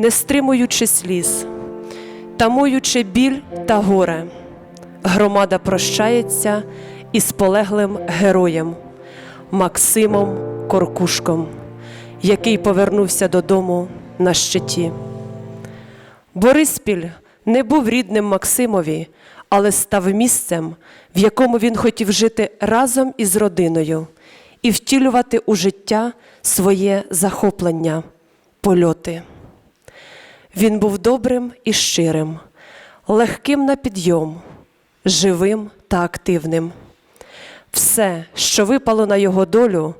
не стримуючи сліз, тамуючи біль та горе, громада прощається із полеглим героєм Максимом Коркушком, який повернувся додому на щиті. Бориспіль не був рідним Максимові, але став місцем, в якому він хотів жити разом із родиною і втілювати у життя своє захоплення, польоти. Він був добрим і щирим, легким на підйом, живим та активним. Все, що випало на його долю,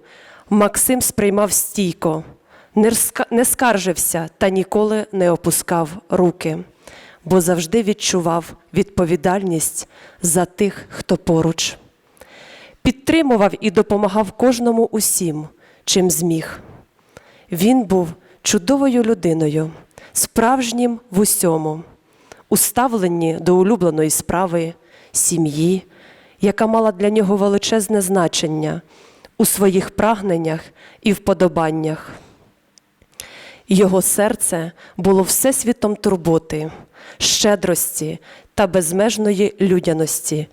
Максим сприймав стійко, не скаржився та ніколи не опускав руки, бо завжди відчував відповідальність за тих, хто поруч. Підтримував і допомагав кожному усім, чим зміг. Він був чудовою людиною, справжнім в усьому, у ставленні до улюбленої справи, сім'ї, яка мала для нього величезне значення у своїх прагненнях і вподобаннях. Його серце було всесвітом турботи, щедрості та безмежної людяності,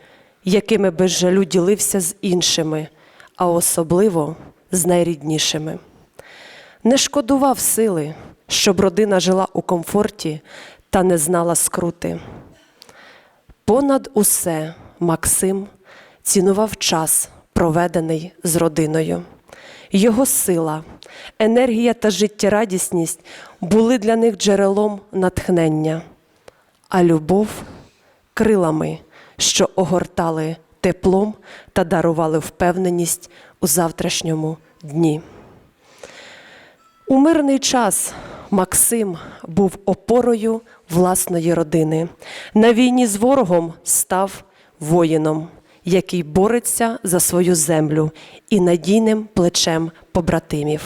якими без жалю ділився з іншими, а особливо з найріднішими. Не шкодував сили, щоб родина жила у комфорті та не знала скрути. Понад усе Максим цінував час, проведений з родиною. Його сила, енергія та життєрадісність були для них джерелом натхнення, а любов крилами, що огортали теплом та дарували впевненість у завтрашньому дні. У мирний час Максим був опорою власної родини. На війні з ворогом став воїном, який бореться за свою землю і надійним плечем побратимів.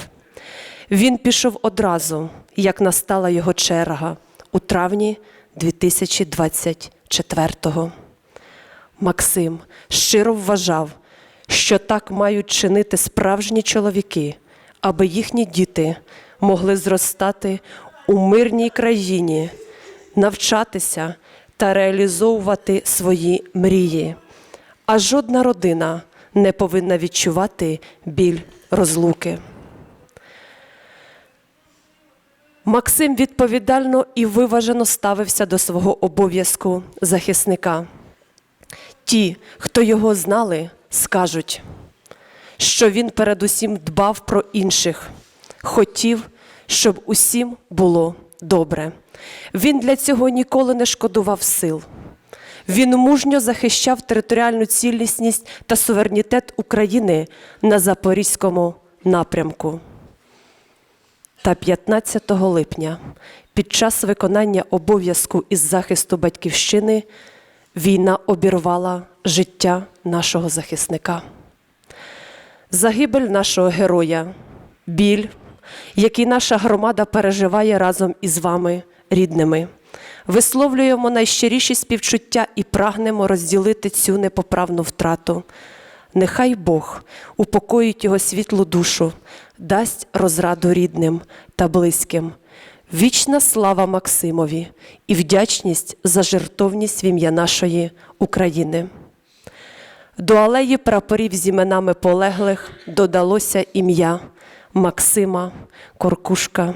Він пішов одразу, як настала його черга у травні 2024-го. Максим щиро вважав, що так мають чинити справжні чоловіки, аби їхні діти могли зростати у мирній країні, навчатися та реалізовувати свої мрії. А жодна родина не повинна відчувати біль розлуки. Максим відповідально і виважено ставився до свого обов'язку захисника. Ті, хто його знали, скажуть, що він передусім дбав про інших, хотів, щоб усім було добре. Він для цього ніколи не шкодував сил. Він мужньо захищав територіальну цілісність та суверенітет України на Запорізькому напрямку. Та 15 липня, під час виконання обов'язку із захисту батьківщини, війна обірвала життя нашого захисника. Загибель нашого героя, біль, який наша громада переживає разом із вами, рідними. Висловлюємо найщиріші співчуття і прагнемо розділити цю непоправну втрату. Нехай Бог упокоїть його світлу душу, дасть розраду рідним та близьким. Вічна слава Максимові і вдячність за жертовність в ім'я нашої України. До алеї прапорів з іменами полеглих додалося ім'я Максима Коркушка.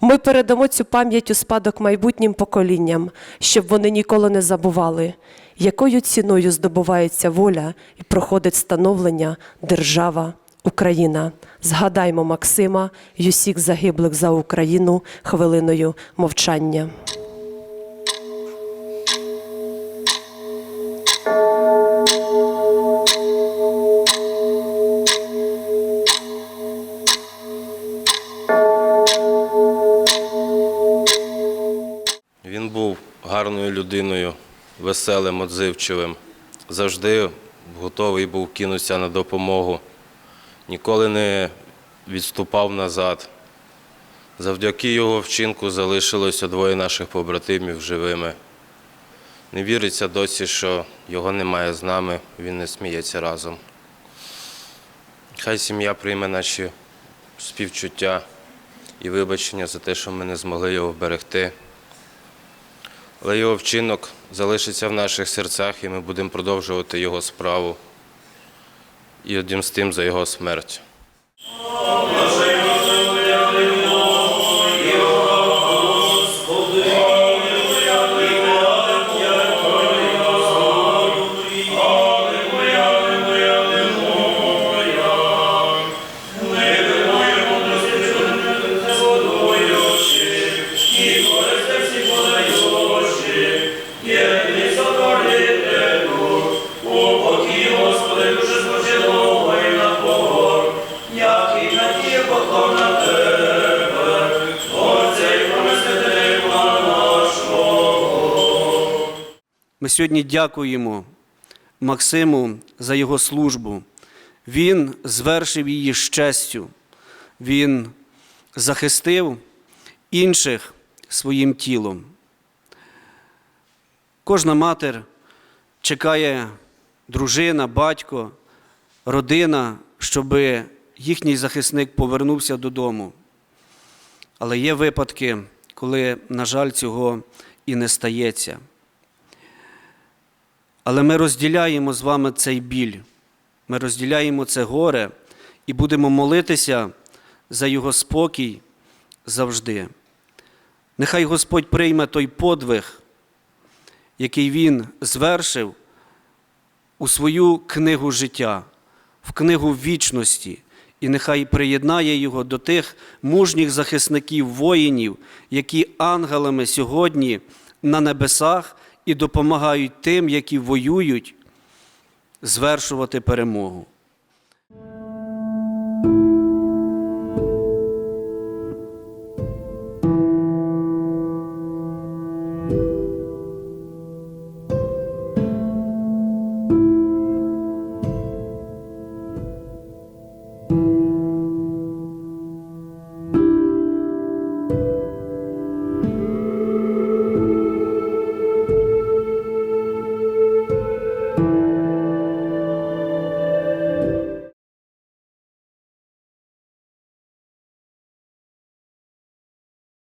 Ми передамо цю пам'ять у спадок майбутнім поколінням, щоб вони ніколи не забували, якою ціною здобувається воля і проходить становлення держава Україна. Згадаймо Максима й усіх загиблих за Україну хвилиною мовчання. Був гарною людиною, веселим, отзивчивим. Завжди готовий був кинутися на допомогу. Ніколи не відступав назад. Завдяки його вчинку залишилося двоє наших побратимів живими. Не віриться досі, що його немає з нами, він не сміється разом. Хай сім'я прийме наші співчуття і вибачення за те, що ми не змогли його вберегти. Але його вчинок залишиться в наших серцях, і ми будемо продовжувати його справу і одім з тим за його смерть. Ми сьогодні дякуємо Максиму за його службу. Він звершив її з честю. Він захистив інших своїм тілом. Кожна матер чекає дружина, батько, родина, щоб їхній захисник повернувся додому. Але є випадки, коли, на жаль, цього і не стається. Але ми розділяємо з вами цей біль, ми розділяємо це горе і будемо молитися за його спокій завжди. Нехай Господь прийме той подвиг, який Він звершив у свою книгу життя, в книгу вічності, і нехай приєднає його до тих мужніх захисників воїнів, які ангелами сьогодні на небесах і допомагають тим, які воюють, звершувати перемогу.